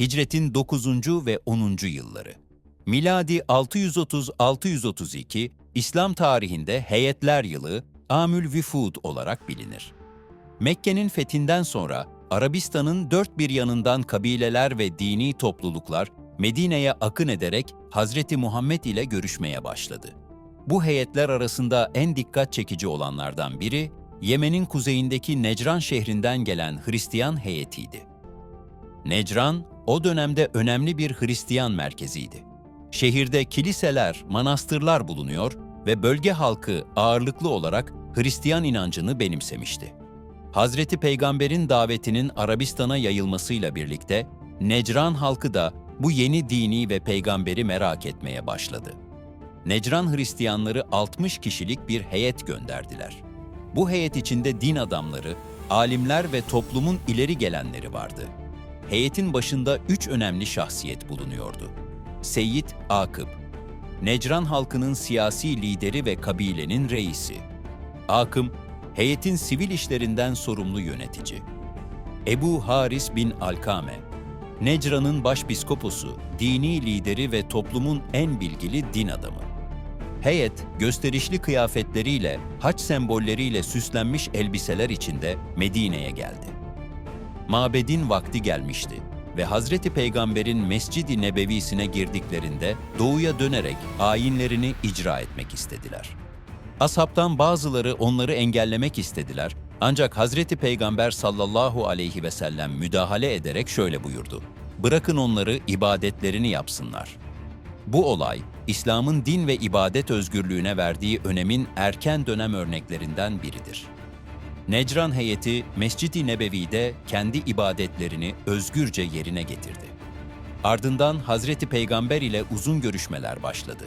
Hicretin 9. ve 10. yılları. Miladi 630-632, İslam tarihinde heyetler yılı Amül Vifud olarak bilinir. Mekke'nin fethinden sonra Arabistan'ın dört bir yanından kabileler ve dini topluluklar Medine'ye akın ederek Hazreti Muhammed ile görüşmeye başladı. Bu heyetler arasında en dikkat çekici olanlardan biri, Yemen'in kuzeyindeki Necran şehrinden gelen Hristiyan heyetiydi. Necran, o dönemde önemli bir Hristiyan merkeziydi. Şehirde kiliseler, manastırlar bulunuyor ve bölge halkı ağırlıklı olarak Hristiyan inancını benimsemişti. Hazreti Peygamber'in davetinin Arabistan'a yayılmasıyla birlikte Necran halkı da bu yeni dini ve peygamberi merak etmeye başladı. Necran Hristiyanları 60 kişilik bir heyet gönderdiler. Bu heyet içinde din adamları, alimler ve toplumun ileri gelenleri vardı. Heyetin başında üç önemli şahsiyet bulunuyordu. Seyyid Akıb, Necran halkının siyasi lideri ve kabilenin reisi. Akım, heyetin sivil işlerinden sorumlu yönetici. Ebu Haris bin Alkame, Necran'ın başpiskoposu, dini lideri ve toplumun en bilgili din adamı. Heyet, gösterişli kıyafetleriyle, haç sembolleriyle süslenmiş elbiseler içinde Medine'ye geldi. Mabedin vakti gelmişti ve Hazreti Peygamber'in Mescid-i Nebevisine girdiklerinde doğuya dönerek ayinlerini icra etmek istediler. Ashabtan bazıları onları engellemek istediler ancak Hazreti Peygamber sallallahu aleyhi ve sellem müdahale ederek şöyle buyurdu. Bırakın onları ibadetlerini yapsınlar. Bu olay, İslam'ın din ve ibadet özgürlüğüne verdiği önemin erken dönem örneklerinden biridir. Necran heyeti Mescid-i Nebevi'de kendi ibadetlerini özgürce yerine getirdi. Ardından Hazreti Peygamber ile uzun görüşmeler başladı.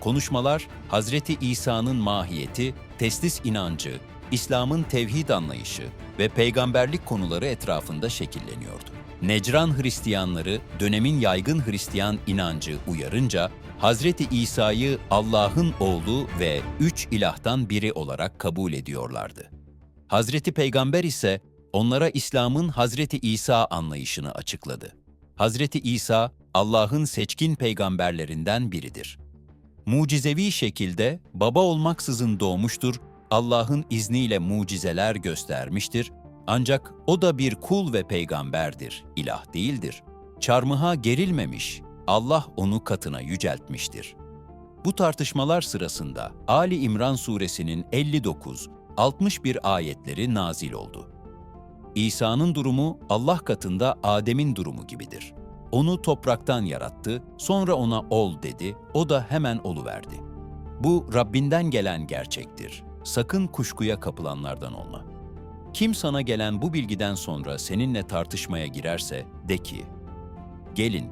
Konuşmalar Hazreti İsa'nın mahiyeti, teslis inancı, İslam'ın tevhid anlayışı ve peygamberlik konuları etrafında şekilleniyordu. Necran Hristiyanları dönemin yaygın Hristiyan inancı uyarınca Hazreti İsa'yı Allah'ın oğlu ve üç ilahtan biri olarak kabul ediyorlardı. Hazreti Peygamber ise onlara İslam'ın Hazreti İsa anlayışını açıkladı. Hazreti İsa Allah'ın seçkin peygamberlerinden biridir. Mucizevi şekilde baba olmaksızın doğmuştur, Allah'ın izniyle mucizeler göstermiştir. Ancak o da bir kul ve peygamberdir, ilah değildir. Çarmıha gerilmemiş, Allah onu katına yüceltmiştir. Bu tartışmalar sırasında Ali İmran suresinin 59 61 ayetleri nazil oldu. İsa'nın durumu Allah katında Adem'in durumu gibidir. Onu topraktan yarattı, sonra ona ol dedi, o da hemen oluverdi. Bu Rabbinden gelen gerçektir. Sakın kuşkuya kapılanlardan olma. Kim sana gelen bu bilgiden sonra seninle tartışmaya girerse de ki, Gelin,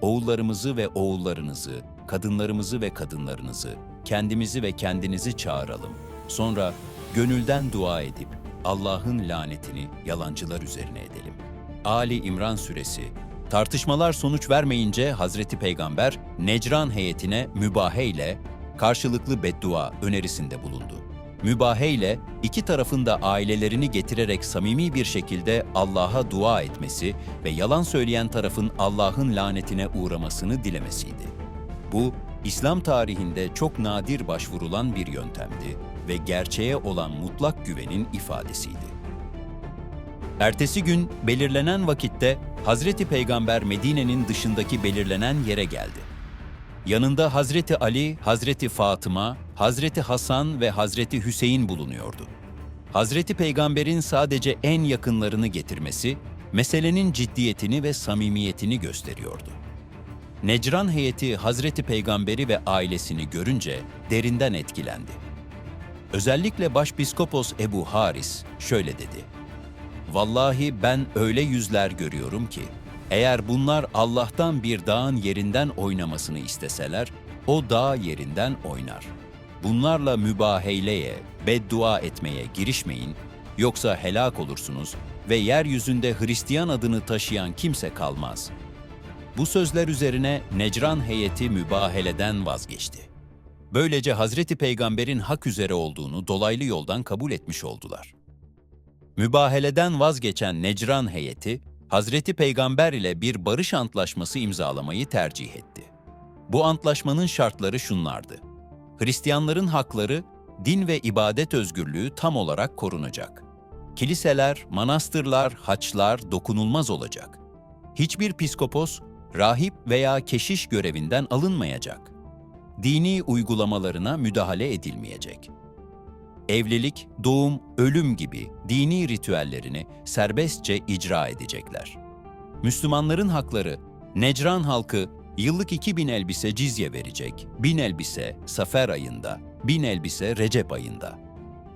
oğullarımızı ve oğullarınızı, kadınlarımızı ve kadınlarınızı, kendimizi ve kendinizi çağıralım. Sonra gönülden dua edip Allah'ın lanetini yalancılar üzerine edelim. Ali İmran Suresi Tartışmalar sonuç vermeyince Hazreti Peygamber Necran heyetine mübahe ile karşılıklı beddua önerisinde bulundu. Mübahe ile iki tarafın da ailelerini getirerek samimi bir şekilde Allah'a dua etmesi ve yalan söyleyen tarafın Allah'ın lanetine uğramasını dilemesiydi. Bu, İslam tarihinde çok nadir başvurulan bir yöntemdi ve gerçeğe olan mutlak güvenin ifadesiydi. Ertesi gün belirlenen vakitte Hazreti Peygamber Medine'nin dışındaki belirlenen yere geldi. Yanında Hazreti Ali, Hazreti Fatıma, Hazreti Hasan ve Hazreti Hüseyin bulunuyordu. Hazreti Peygamber'in sadece en yakınlarını getirmesi, meselenin ciddiyetini ve samimiyetini gösteriyordu. Necran heyeti Hazreti Peygamberi ve ailesini görünce derinden etkilendi. Özellikle Başpiskopos Ebu Haris şöyle dedi. Vallahi ben öyle yüzler görüyorum ki, eğer bunlar Allah'tan bir dağın yerinden oynamasını isteseler, o dağ yerinden oynar. Bunlarla mübaheyleye, beddua etmeye girişmeyin, yoksa helak olursunuz ve yeryüzünde Hristiyan adını taşıyan kimse kalmaz. Bu sözler üzerine Necran heyeti mübaheleden vazgeçti. Böylece Hazreti Peygamber'in hak üzere olduğunu dolaylı yoldan kabul etmiş oldular. Mübaheleden vazgeçen Necran heyeti, Hazreti Peygamber ile bir barış antlaşması imzalamayı tercih etti. Bu antlaşmanın şartları şunlardı. Hristiyanların hakları, din ve ibadet özgürlüğü tam olarak korunacak. Kiliseler, manastırlar, haçlar dokunulmaz olacak. Hiçbir piskopos, rahip veya keşiş görevinden alınmayacak. Dini uygulamalarına müdahale edilmeyecek. Evlilik, doğum, ölüm gibi dini ritüellerini serbestçe icra edecekler. Müslümanların hakları, Necran halkı yıllık 2000 elbise cizye verecek, 1000 elbise Safer ayında, 1000 elbise Recep ayında.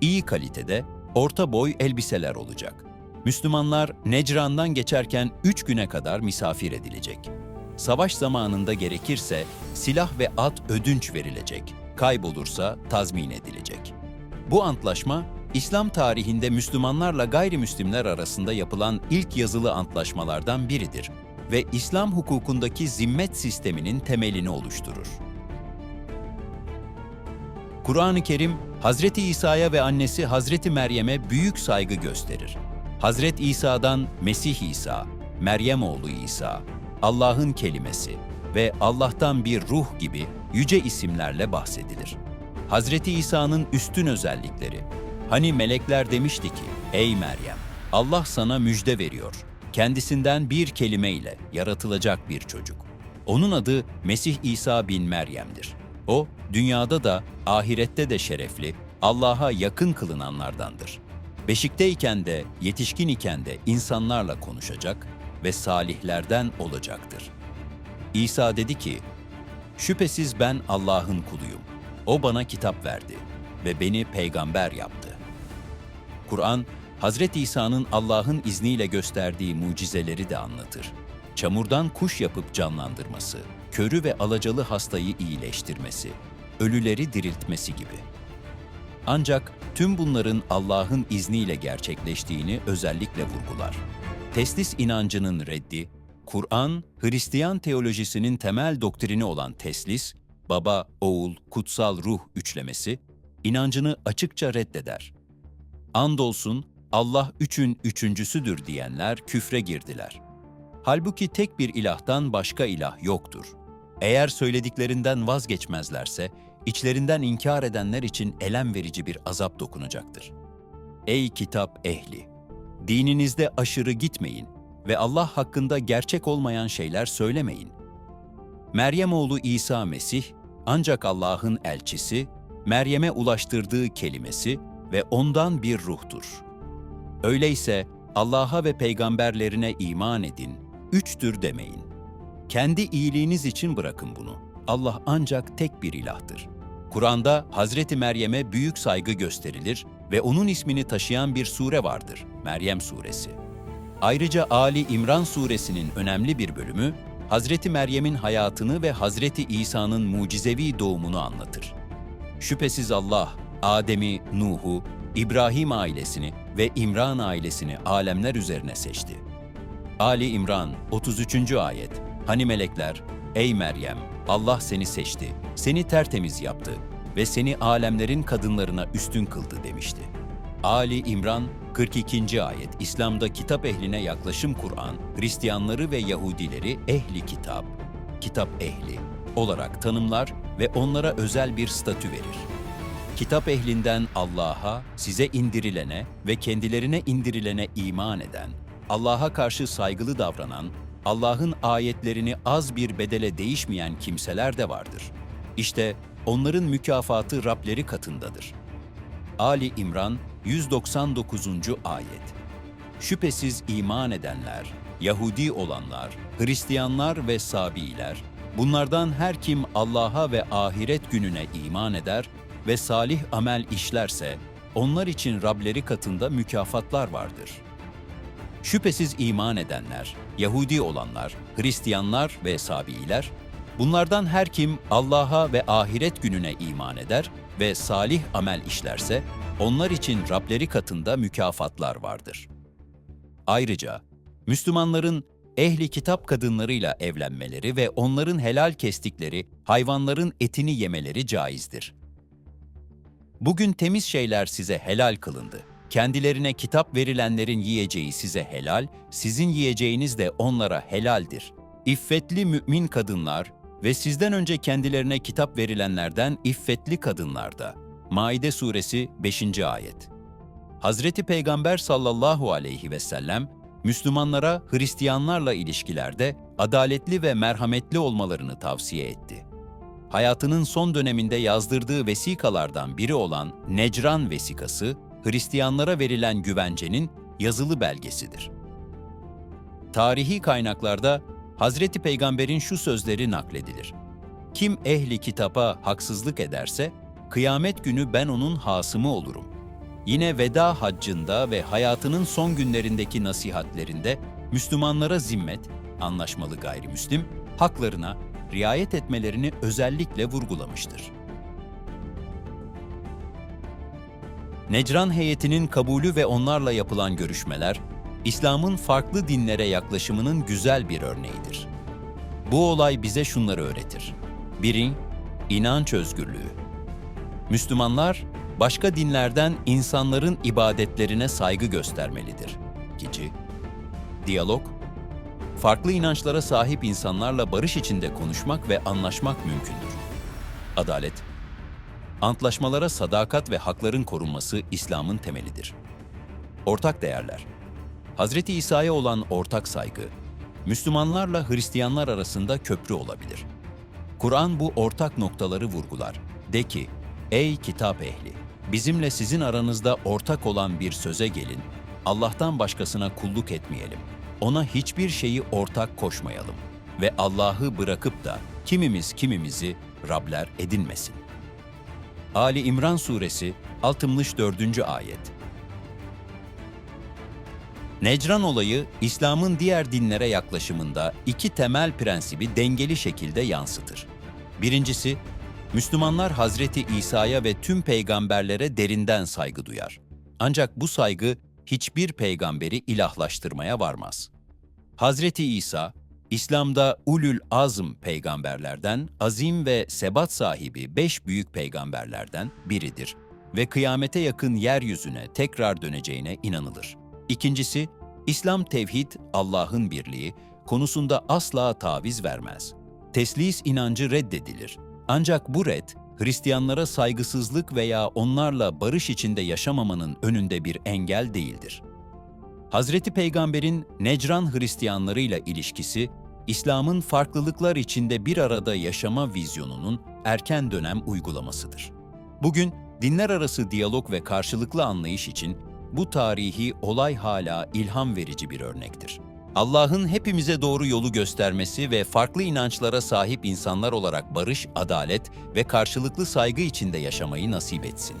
İyi kalitede, orta boy elbiseler olacak. Müslümanlar Necran'dan geçerken 3 güne kadar misafir edilecek. Savaş zamanında gerekirse silah ve at ödünç verilecek, kaybolursa tazmin edilecek. Bu antlaşma, İslam tarihinde Müslümanlarla gayrimüslimler arasında yapılan ilk yazılı antlaşmalardan biridir ve İslam hukukundaki zimmet sisteminin temelini oluşturur. Kur'an-ı Kerim, Hazreti İsa'ya ve annesi Hazreti Meryem'e büyük saygı gösterir. Hazreti İsa'dan Mesih İsa, Meryem oğlu İsa, Allah'ın kelimesi ve Allah'tan bir ruh gibi yüce isimlerle bahsedilir. Hazreti İsa'nın üstün özellikleri. Hani melekler demişti ki, ey Meryem, Allah sana müjde veriyor. Kendisinden bir kelimeyle yaratılacak bir çocuk. Onun adı Mesih İsa bin Meryem'dir. O, dünyada da ahirette de şerefli, Allah'a yakın kılınanlardandır. Beşikteyken de, yetişkin iken de insanlarla konuşacak ve salihlerden olacaktır. İsa dedi ki, Şüphesiz ben Allah'ın kuluyum. O bana kitap verdi ve beni peygamber yaptı. Kur'an, Hazreti İsa'nın Allah'ın izniyle gösterdiği mucizeleri de anlatır. Çamurdan kuş yapıp canlandırması, körü ve alacalı hastayı iyileştirmesi, ölüleri diriltmesi gibi. Ancak tüm bunların Allah'ın izniyle gerçekleştiğini özellikle vurgular. Teslis inancının reddi, Kur'an, Hristiyan teolojisinin temel doktrini olan teslis, baba, oğul, kutsal ruh üçlemesi, inancını açıkça reddeder. Andolsun Allah üçün üçüncüsüdür diyenler küfre girdiler. Halbuki tek bir ilahtan başka ilah yoktur. Eğer söylediklerinden vazgeçmezlerse, içlerinden inkar edenler için elem verici bir azap dokunacaktır. Ey kitap ehli! Dininizde aşırı gitmeyin ve Allah hakkında gerçek olmayan şeyler söylemeyin. Meryem oğlu İsa Mesih, ancak Allah'ın elçisi, Meryem'e ulaştırdığı kelimesi ve ondan bir ruhtur. Öyleyse Allah'a ve peygamberlerine iman edin, üçtür demeyin. Kendi iyiliğiniz için bırakın bunu. Allah ancak tek bir ilahtır. Kur'an'da Hazreti Meryem'e büyük saygı gösterilir ve onun ismini taşıyan bir sure vardır, Meryem suresi. Ayrıca Ali İmran suresinin önemli bir bölümü, Hazreti Meryem'in hayatını ve Hazreti İsa'nın mucizevi doğumunu anlatır. Şüphesiz Allah, Adem'i, Nuh'u, İbrahim ailesini ve İmran ailesini alemler üzerine seçti. Ali İmran 33. ayet Hani melekler, ey Meryem, Allah seni seçti, seni tertemiz yaptı ve seni alemlerin kadınlarına üstün kıldı demişti. Ali İmran 42. ayet İslam'da kitap ehline yaklaşım Kur'an, Hristiyanları ve Yahudileri ehli kitap, kitap ehli olarak tanımlar ve onlara özel bir statü verir. Kitap ehlinden Allah'a, size indirilene ve kendilerine indirilene iman eden, Allah'a karşı saygılı davranan, Allah'ın ayetlerini az bir bedele değişmeyen kimseler de vardır. İşte onların mükafatı Rableri katındadır. Ali İmran 199. ayet Şüphesiz iman edenler, Yahudi olanlar, Hristiyanlar ve Sabiiler, bunlardan her kim Allah'a ve ahiret gününe iman eder ve salih amel işlerse, onlar için Rableri katında mükafatlar vardır. Şüphesiz iman edenler, Yahudi olanlar, Hristiyanlar ve Sabiiler, bunlardan her kim Allah'a ve ahiret gününe iman eder ve salih amel işlerse, onlar için Rableri katında mükafatlar vardır. Ayrıca, Müslümanların ehli kitap kadınlarıyla evlenmeleri ve onların helal kestikleri hayvanların etini yemeleri caizdir. Bugün temiz şeyler size helal kılındı. kendilerine kitap verilenlerin yiyeceği size helal, sizin yiyeceğiniz de onlara helaldir. İffetli mümin kadınlar ve sizden önce kendilerine kitap verilenlerden iffetli kadınlar da. Maide suresi 5. ayet. Hazreti Peygamber sallallahu aleyhi ve sellem, Müslümanlara Hristiyanlarla ilişkilerde adaletli ve merhametli olmalarını tavsiye etti. Hayatının son döneminde yazdırdığı vesikalardan biri olan Necran vesikası, Hristiyanlara verilen güvencenin yazılı belgesidir. Tarihi kaynaklarda Hazreti Peygamber'in şu sözleri nakledilir. Kim ehli kitaba haksızlık ederse, kıyamet günü ben onun hasımı olurum. Yine veda haccında ve hayatının son günlerindeki nasihatlerinde Müslümanlara zimmet, anlaşmalı gayrimüslim, haklarına riayet etmelerini özellikle vurgulamıştır. Necran heyetinin kabulü ve onlarla yapılan görüşmeler, İslam'ın farklı dinlere yaklaşımının güzel bir örneğidir. Bu olay bize şunları öğretir. 1. İnanç özgürlüğü. Müslümanlar, başka dinlerden insanların ibadetlerine saygı göstermelidir. 2. Diyalog. Farklı inançlara sahip insanlarla barış içinde konuşmak ve anlaşmak mümkündür. Adalet. Antlaşmalara sadakat ve hakların korunması İslam'ın temelidir. Ortak değerler. Hazreti İsa'ya olan ortak saygı, Müslümanlarla Hristiyanlar arasında köprü olabilir. Kur'an bu ortak noktaları vurgular. De ki, ey kitap ehli, bizimle sizin aranızda ortak olan bir söze gelin, Allah'tan başkasına kulluk etmeyelim, ona hiçbir şeyi ortak koşmayalım ve Allah'ı bırakıp da kimimiz kimimizi Rabler edinmesin. Ali İmran Suresi 64. Ayet Necran olayı, İslam'ın diğer dinlere yaklaşımında iki temel prensibi dengeli şekilde yansıtır. Birincisi, Müslümanlar Hazreti İsa'ya ve tüm peygamberlere derinden saygı duyar. Ancak bu saygı hiçbir peygamberi ilahlaştırmaya varmaz. Hazreti İsa, İslam'da ulul azm peygamberlerden, azim ve sebat sahibi beş büyük peygamberlerden biridir ve kıyamete yakın yeryüzüne tekrar döneceğine inanılır. İkincisi, İslam tevhid, Allah'ın birliği konusunda asla taviz vermez. Teslis inancı reddedilir. Ancak bu red, Hristiyanlara saygısızlık veya onlarla barış içinde yaşamamanın önünde bir engel değildir. Hazreti Peygamber'in Necran Hristiyanlarıyla ilişkisi, İslam'ın farklılıklar içinde bir arada yaşama vizyonunun erken dönem uygulamasıdır. Bugün dinler arası diyalog ve karşılıklı anlayış için bu tarihi olay hala ilham verici bir örnektir. Allah'ın hepimize doğru yolu göstermesi ve farklı inançlara sahip insanlar olarak barış, adalet ve karşılıklı saygı içinde yaşamayı nasip etsin.